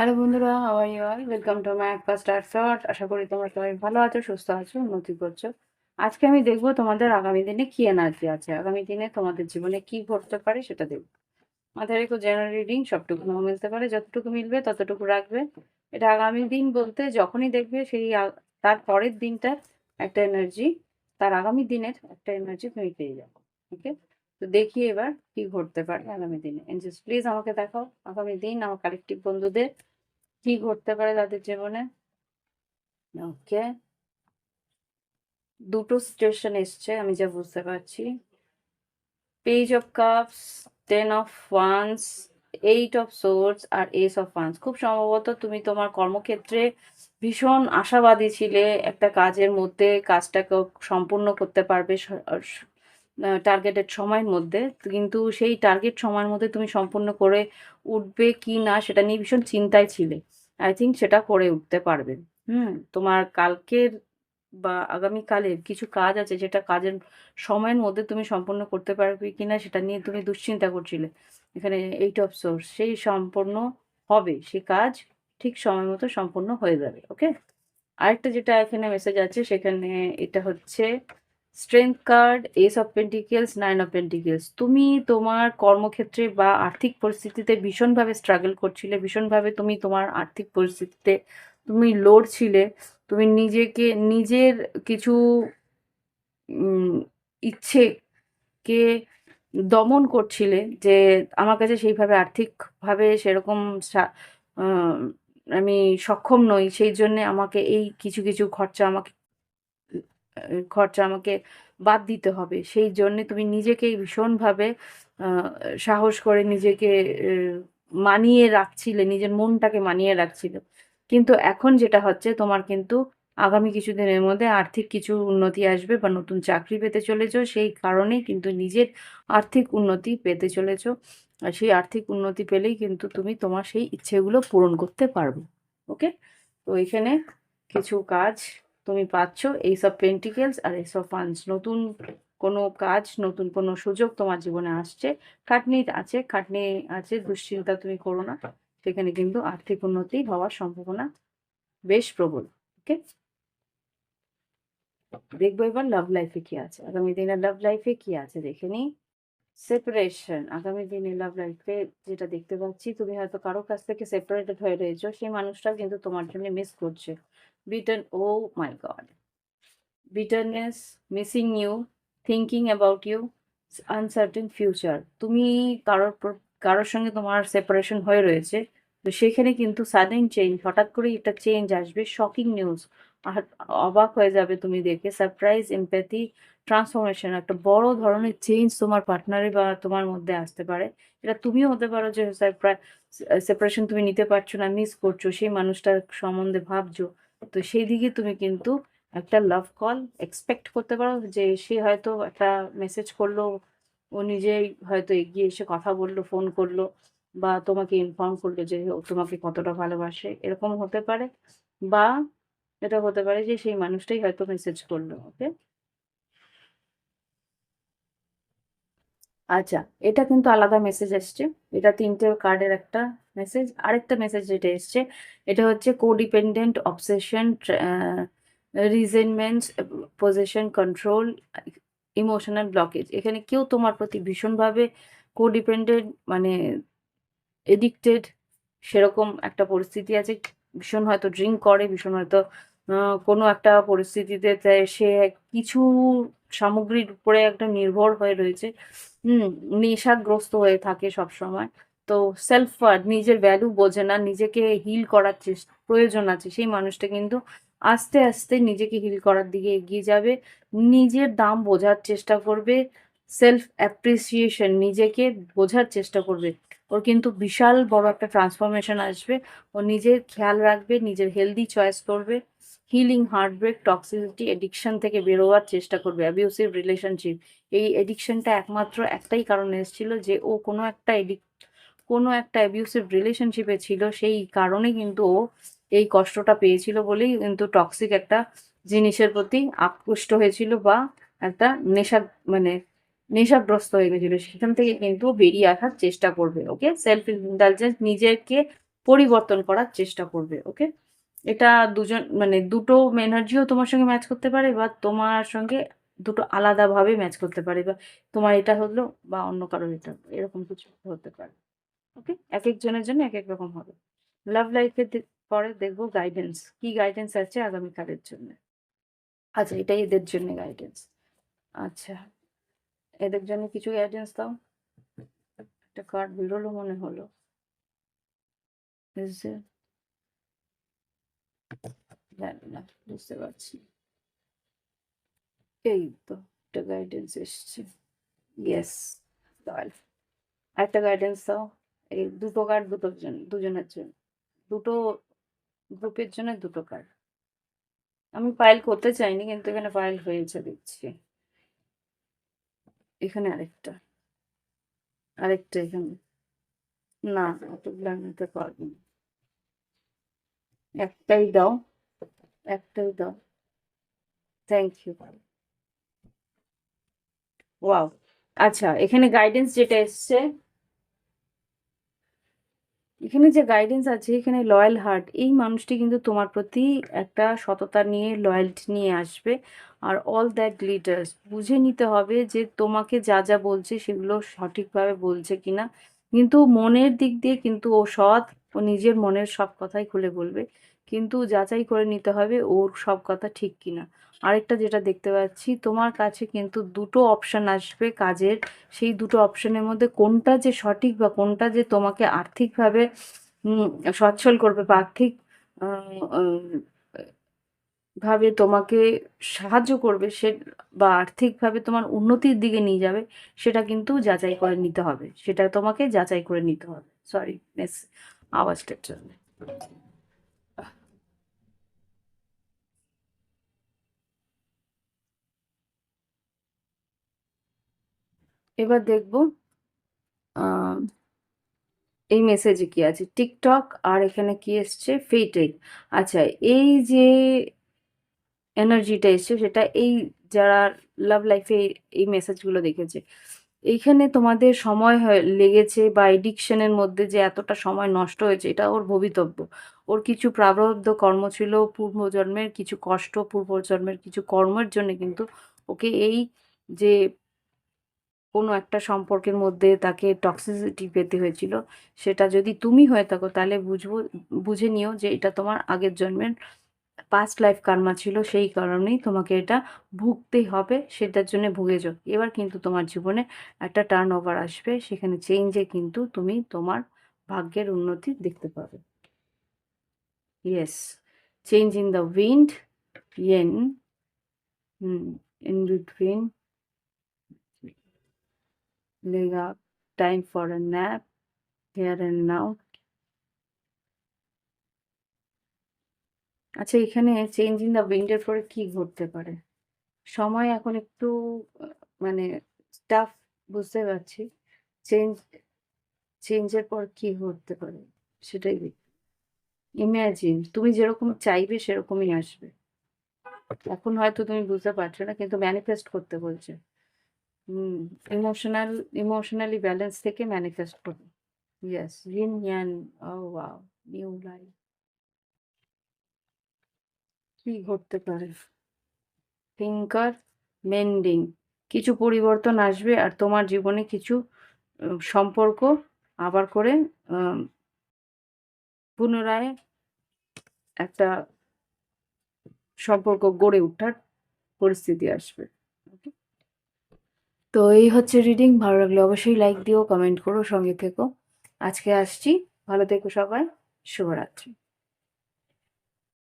Hello বন্ধুরা how are you all welcome to my first art short আশা করি তোমরা সবাই ভালো আছো, সুস্থ আছো, উন্নতি করছ। আজকে আমি দেখব তোমাদের আগামী দিনে কি এনার্জি আছে। আগামী দিনে তোমাদের জীবনে কি ঘটতে পারে সেটা দেখব। মাথায় রেখো জেনারেল রিডিং সবটুকু নাও মিলতে পারে। যতটুকু মিলবে ততটুকু রাখবে। এটা আগামী দিন বলতে যখনই দেখবে সেই তার পরের দিনটার একটা এনার্জি তার আগামী দিনের একটা এনার্জি তুমি পেয়ে যাব। ওকে তো দেখি এবার কি ঘটতে পারে আগামী দিনে। প্লিজ আমাকে দেখাও। আগামী দিন আমার কালেকটিভ বন্ধুদের কি ঘটতে পারে তাদের জীবনে? ওকে। দুটো স্টেশন এসছে, আমি যা বুঝতে পারছি। Page of cups ten of wands eight of swords R ace of wands খুব সম্ভবত তুমি তোমার কর্মক্ষেত্রে ভীষণ আশাবাদী ছিলে একটা কাজের মধ্যে কাজটাকে সম্পূর্ণ করতে পারবে টার্গেটেড সময়ের মধ্যে। কিন্তু সেই টার্গেট সময়ের মধ্যে তুমি সম্পূর্ণ করে উঠবে কি না সেটা নিয়ে ভীষণ চিন্তায় ছিলে। আই থিঙ্ক সেটা করে উঠতে পারবে। হুম, তোমার কালকের বা আগামীকালের কিছু কাজ আছে যেটা কাজের সময়ের মধ্যে তুমি সম্পূর্ণ করতে পারবে কি না সেটা নিয়ে তুমি দুশ্চিন্তা করছিলে। এখানে এইট অফ সোর্স সেই সম্পূর্ণ হবে সে কাজ ঠিক সময় মতো সম্পূর্ণ হয়ে যাবে ওকে আরেকটা যেটা এখানে মেসেজ আছে সেখানে এটা হচ্ছে strength card ace of pentacles nine of pentacles তুমি তোমার কর্মক্ষেত্রে বা আর্থিক পরিস্থিতিতে ভীষণভাবে স্ট্রাগল করছিলে, ভীষণভাবে তুমি তোমার আর্থিক পরিস্থিতিতে তুমি লড়ছিলে, তুমি নিজেকে, নিজের কিছু ইচ্ছেকে দমন করছিলে যে আমার কাছে সেইভাবে আর্থিকভাবে সেরকম আমি সক্ষম নই, সেই জন্যে আমাকে এই কিছু কিছু খরচা আমাকে খরচা আমাকে বাদ দিতে হবে। সেই জন্যে তুমি নিজেকেই ভীষণভাবে সাহস করে নিজেকে মানিয়ে রাখছিলে, নিজের মনটাকে মানিয়ে রাখছিলে। কিন্তু এখন যেটা হচ্ছে, তোমার কিন্তু আগামী কিছুদিনের মধ্যে আর্থিক কিছু উন্নতি আসবে বা নতুন চাকরি পেতে চলেছো, সেই কারণেই কিন্তু নিজের আর্থিক উন্নতি পেতে চলেছো। আর সেই আর্থিক উন্নতি পেলেই কিন্তু তুমি তোমার সেই ইচ্ছেগুলো পূরণ করতে পারবে। ওকে? তো এখানে কিছু কাজ তুমি পাচ্ছ এইসব পেন্টিকেলস আর এইসব ফান্ডস নতুন কোনো কাজ, নতুন কোনো সুযোগ তোমার জীবনে আসছে। খাটনি আছে খাটনি আছে, দুশ্চিন্তা তুমি করো না। সেখানে কিন্তু আর্থিক উন্নতি হওয়ার সম্ভাবনা বেশ প্রবল ওকে দেখব এবার লাভ লাইফে কি আছে। আগামী দিনে লাভ লাইফে কি আছে দেখে নি সেপারেশন আগামী দিনে লাভ লাইফে যেটা দেখতে পাচ্ছি, তুমি হয়তো কারও কাছ থেকে সেপারেটেড হয়ে রয়েছো, সেই মানুষটা কিন্তু তোমার জন্য মিস করছে। বিটার্ন ও my god bitterness missing you thinking about you uncertain future তুমি কারোর কারোর সঙ্গে তোমার সেপারেশন হয়ে রয়েছে, তো সেখানে কিন্তু সাডেন চেঞ্জ হঠাৎ করেই একটা চেঞ্জ আসবে শকিং নিউজ আর অবাক হয়ে যাবে তুমি দেখে সারপ্রাইজ এমপ্যাথি ট্রান্সফরমেশন একটা বড় ধরনের চেঞ্জ তোমার পার্টনারে বা তোমার মধ্যে আসতে পারে। এটা তুমিও হতে পারো যে সেপারেশন তুমি নিতে পারছ না মিস করছ, সেই মানুষটার সম্বন্ধে ভাবছ। তো সেই দিকে তুমি কিন্তু একটা লাভ কল এক্সপেক্ট করতে পারো যে সে হয়তো একটা মেসেজ করল, ও নিজেই হয়তো এগিয়ে এসে কথা বলল ফোন করল বা তোমাকে ইনফর্ম করল যে ও তোমাকে কতটা ভালোবাসে, এরকম হতে পারে বা এটা হতে পারে যে সেই মানুষটাই হয়তো মেসেজ করল ওকে আচ্ছা এটা কিন্তু আলাদা মেসেজ এসছে এটা তিনটে কার্ডের একটা মেসেজ আরেকটা মেসেজ যেটা এসছে, এটা হচ্ছে codependent obsession resentments position control emotional blockage এখানে কেউ তোমার প্রতি ভীষণভাবে কোডিপেন্ডেন্ট মানে এডিক্টেড সেরকম একটা পরিস্থিতি আছে। ভীষণ হয়তো ড্রিঙ্ক করে, ভীষণ হয়তো কোনো একটা পরিস্থিতিতে সে কিছু সামগ্রীর উপরে একটা নির্ভর হয়ে রয়েছে। হুম, নেশাগ্রস্ত হয়ে থাকে সব সময় তো সেলফ নিজের ভ্যালু বোঝে না, নিজেকে হিল করার চেষ্টা প্রয়োজন আছে। সেই মানুষটা কিন্তু আস্তে আস্তে নিজেকে হিল করার দিকে এগিয়ে যাবে। নিজের দাম বোঝার চেষ্টা করবে। সেলফ অ্যাপ্রিসিয়েশন নিজেকে বোঝার চেষ্টা করবে। ওর কিন্তু বিশাল বড় একটা ট্রান্সফরমেশন আসবে। ও নিজের খেয়াল রাখবে, নিজের হেলদি চয়েস করবে। হিলিং হার্টব্রেক টক্সিসিটি এডিকশন থেকে বেরোবার চেষ্টা করবে অ্যাবিউসিভ রিলেশনশিপ এই এডিকশনটা একমাত্র একটাই কারণে এসেছিল যে, ও কোনো একটা এডিক কোনো একটা অ্যাবিউসিভ রিলেশনশিপে ছিল, সেই কারণে কিন্তু ও এই কষ্টটা পেয়েছিল বলেই কিন্তু টক্সিক একটা জিনিসের প্রতি আকৃষ্ট হয়েছিল বা একটা নেশা মানে নেশাগ্রস্ত হয়ে গেছিল। সেখান থেকে কিন্তু বেরিয়ে আসার চেষ্টা করবে ওকে সেলফ ইন্টালিজেন্স নিজেকে পরিবর্তন করার চেষ্টা করবে ওকে এটা দুজন মানে দুটো এনার্জিও তোমার সঙ্গে ম্যাচ করতে পারে বা তোমার সঙ্গে দুটো আলাদাভাবে ম্যাচ করতে পারে বা তোমার এটা হলো বা অন্য কারোর এটা, এরকম কিছু হতে পারে। ওকে এক একজনের জন্য এক এক রকম হবে। লাভ লাইফের পরে দেখব গাইডেন্স কি গাইডেন্স আছে আগামীকালের জন্য। আচ্ছা এটাই এদের জন্য গাইডেন্স আচ্ছা এদের জন্য কিছু গাইডেন্স দাও। একটা কার্ড বেরোলো মনে হলো? বুঝতে পারছি। এই তো, একটা গাইডেন্স এসছে। ইয়েস দাও একটা গাইডেন্স দাও। এই দুটো কার্ড দুটোর জন্য দুজনের জন্য। দুটো গ্রুপের জন্য দুটো কার্ড আমি ফাইল করতে চাইনি, কিন্তু এখানে ফাইল হয়েছে, দেখছি। এখানে আরেকটা। আরেকটা এখানে। না অতগুলো নিতে পারব না। একটাই দাও একটাই দাও। থ্যাংক ইউ ওয়াও আচ্ছা এখানে গাইডেন্স যেটা এসছে, এখানে যে গাইডেন্স আছে, এখানে লয়াল হার্ট এই মানুষটি কিন্তু তোমার প্রতি একটা সততা নিয়ে লয়্যালটি নিয়ে আসবে। আর অল দ্যাট গ্লিটার্স বুঝে নিতে হবে যে তোমাকে যা যা বলছে, সেগুলো সঠিকভাবে বলছে কিনা। কিন্তু মনের দিক দিয়ে কিন্তু ও সৎ, ও নিজের মনের সব কথাই খুলে বলবে। কিন্তু যাচাই করে নিতে হবে ওর সব কথা ঠিক কিনা। আরেকটা যেটা দেখতে পাচ্ছি, তোমার কাছে কিন্তু দুটো অপশান আসবে কাজের। সেই দুটো অপশানের মধ্যে কোনটা যে সঠিক বা কোনটা যে তোমাকে আর্থিকভাবে সচ্ছল করবে বা আর্থিক ভাবে তোমাকে সাহায্য করবে, সে বা আর্থিকভাবে তোমার উন্নতির দিকে নিয়ে যাবে, সেটা কিন্তু যাচাই করে নিতে হবে। সেটা তোমাকে যাচাই করে নিতে হবে। সরি মিস আওয়াজটার জন্য এবার দেখব এই মেসেজে কি আছে? টিকটক আর এখানে কি এসছে? ফেটেড আচ্ছা এই যে এনার্জিটা এসছে, সেটা এই যারা লাভ লাইফে এই মেসেজগুলো দেখেছে। এইখানে তোমাদের সময় লেগেছে বা এডিকশনের মধ্যে যে এতটা সময় নষ্ট হয়েছে, এটা ওর ভবিতব্য। ওর কিছু প্রারব্ধ কর্ম ছিল পূর্বজন্মের, কিছু কষ্ট পূর্বজন্মের, কিছু কর্মের জন্য কিন্তু ওকে এই যে কোনো একটা সম্পর্কের মধ্যে তাকে টক্সিসিটি পেতে হয়েছিল, সেটা যদি তুমি হয়ে থাকো তাহলে বুঝব, বুঝে নিও যে এটা তোমার আগের জন্মের পাস্ট লাইফ কার্মা ছিল সেই কারণেই তোমাকে এটা ভুগতেই হবে সেটার জন্য ভুগেছো এবার কিন্তু তোমার জীবনে একটা টার্ন ওভার আসবে সেখানে চেঞ্জে কিন্তু তুমি তোমার ভাগ্যের উন্নতি দেখতে পাবে yes change in the wind yin in between leg up, time for a nap, here and now. আচ্ছা এখানে চেঞ্জ ইন দ্য উইন্ডের পরে কি ঘটতে পারে? সময় এখন একটু মানে টাফ বুঝতে পারছি। চেঞ্জ চেঞ্জের পর কি ঘটতে পারে? সেটাই ইমাজিন তুমি যেরকম চাইবে সেরকমই আসবে। এখন হয়তো তুমি বুঝতে পারছ না, কিন্তু ম্যানিফেস্ট করতে বলছে। ইমোশনাল ইমোশনালি ব্যালেন্স থেকে ম্যানিফেস্ট করো। ইয়েস রিন ইয়ান ও ওয়াও নিউ লাইফ কি ঘটতে পারে? থিঙ্কার মেন্ডিং কিছু পরিবর্তন আসবে আর তোমার জীবনে কিছু সম্পর্ক আবার করে পুনরায় একটা সম্পর্ক গড়ে ওঠার পরিস্থিতি আসবে? তো এই হচ্ছে রিডিং ভালো লাগলে অবশ্যই লাইক দিও কমেন্ট করো, সঙ্গে থেকো। আজকে আসছি, ভালো থেকো সবাই, শুভরাত্রি।